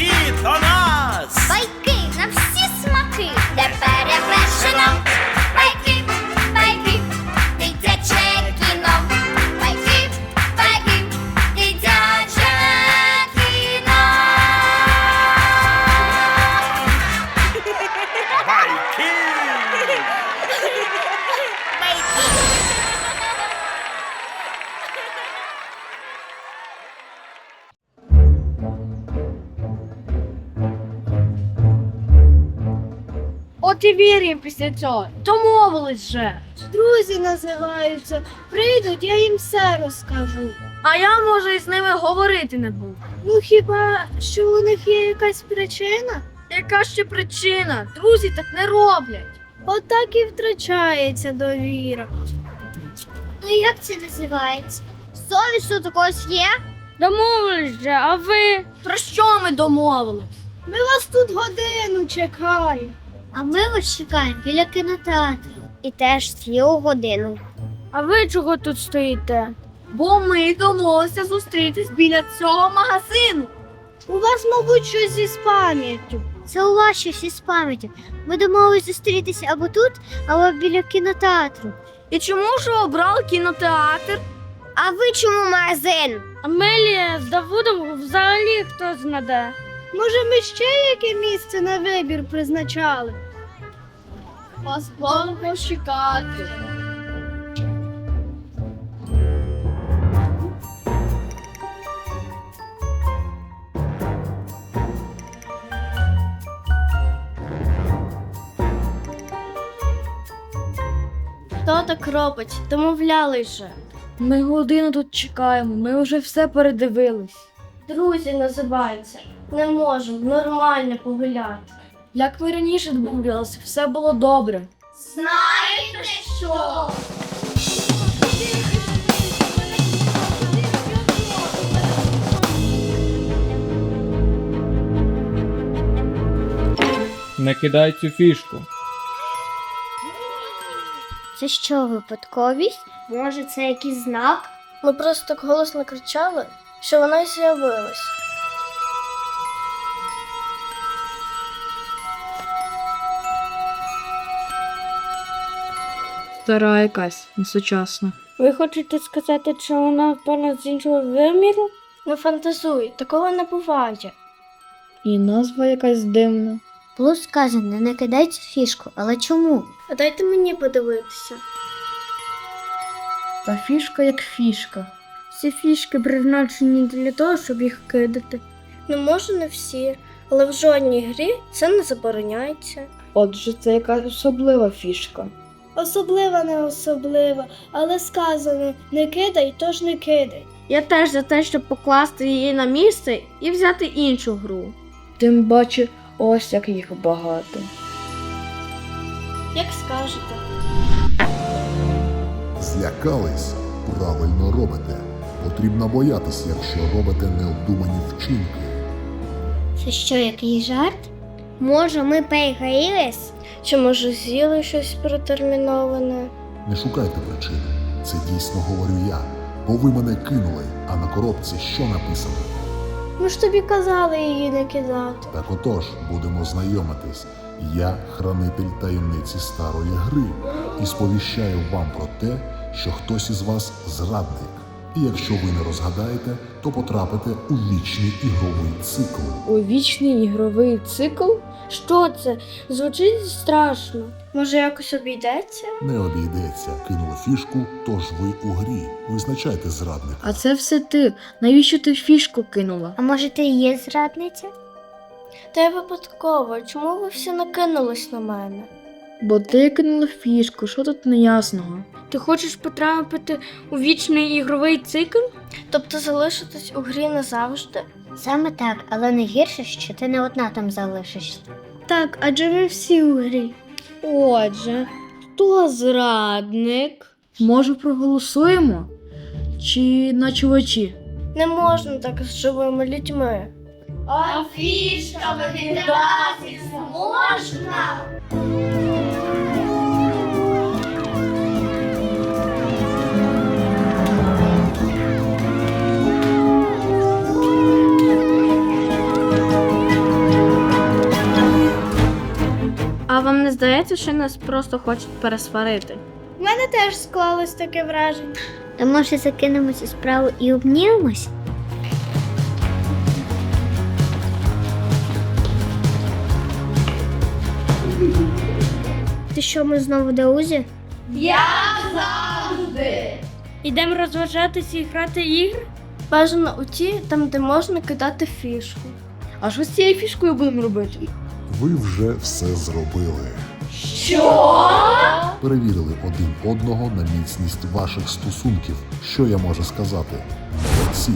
Усі до нас! байки на всі смаки, де перевершено. От після цього. Домовились же. Друзі називаються. Прийдуть, я їм все розкажу. А я, може, із ними говорити не буду. Ну хіба що у них є якась причина? Яка ще причина? Друзі так не роблять. Отак і втрачається довіра. Ну як це називається? Совість у когось є? Домовились же, а ви? Про що ми домовились? Ми вас тут годину чекаємо. А ми вас чекаємо біля кінотеатру. І теж цілу годину. А ви чого тут стоїте? Бо ми домовилися зустрітись біля цього магазину. У вас, мабуть, щось зі пам'яттю. Це у вас щось із пам'яті. Ми домовились зустрітися або тут, або біля кінотеатру. І чому ж ви обрали кінотеатр? А ви чому магазин? Амелія з Давудом взагалі хто знаде. Може, ми ще яке місце на вибір призначали? Вас довго чекати. Хто так робить? Домовляли же. Ми годину тут чекаємо, ми вже все передивились. Друзі називаються. Не можемо нормально погуляти. Як ми раніше домовлялися, все було добре. Знаєте що? Не кидай цю фішку. Це що, випадковість? Може, це якийсь знак? Ми просто так голосно кричали, що вона й з'явилась. Стара якась, несучасна. Ви хочете сказати, що вона впала з іншого виміру? Не фантазуй, такого не буває. І назва якась дивна. Було сказано, не кидай цю фішку, але чому? А дайте мені подивитися. Та фішка як фішка. Всі фішки призначені для того, щоб їх кидати. Ну, може, не всі, але в жодній грі це не забороняється. Отже, це якась особлива фішка. Особлива, не особлива, але сказано не кидай, тож не кидай. Я теж за те, щоб покласти її на місце і взяти іншу гру. Тим паче, ось як їх багато. Як скажете. Злякались? Правильно робите. Потрібно боятись, якщо робите необдумані вчинки. Це що, який жарт? Може, ми перегрілись? Чи може з'їли щось протерміноване? Не шукайте причини. Це дійсно говорю я. Бо ви мене кинули, а на коробці що написано? Ми ж тобі казали її не кидати. Так отож, будемо знайомитись. Я хранитель таємниці старої гри і сповіщаю вам про те, що хтось із вас зрадник. І якщо ви не розгадаєте, то потрапите у вічний ігровий цикл. У вічний ігровий цикл Що це? Звучить страшно. Може, якось обійдеться? Не обійдеться, кинули фішку, тож ви у грі. Визначайте зрадника. А це все ти. Навіщо ти фішку кинула? А може, ти є зрадниця? Та я випадково, чому ви всі накинулись на мене? Бо ти кинула фішку, що тут неясного? Ти хочеш потрапити у вічний ігровий цикл? Тобто залишитись у грі назавжди? Саме так, але не гірше, що ти не одна там залишишся. Так, адже ми всі у грі. Отже, хто зрадник? Може, проголосуємо? Чи на чувачі? Не можна так з живими людьми. А фішками кидатись можна? Здається, що нас просто хочуть пересварити. У мене теж склалось таке враження. То може закинемо цю справу і обнімемось? Ти що, ми знову до Узі? Ідемо розважатися і грати ігри? Бажано у ті, там, де можна кидати фішку. А що з цією фішкою будемо робити? Ви вже все зробили. Що? Перевірили один одного на міцність ваших стосунків. Що я можу сказати? Молодці.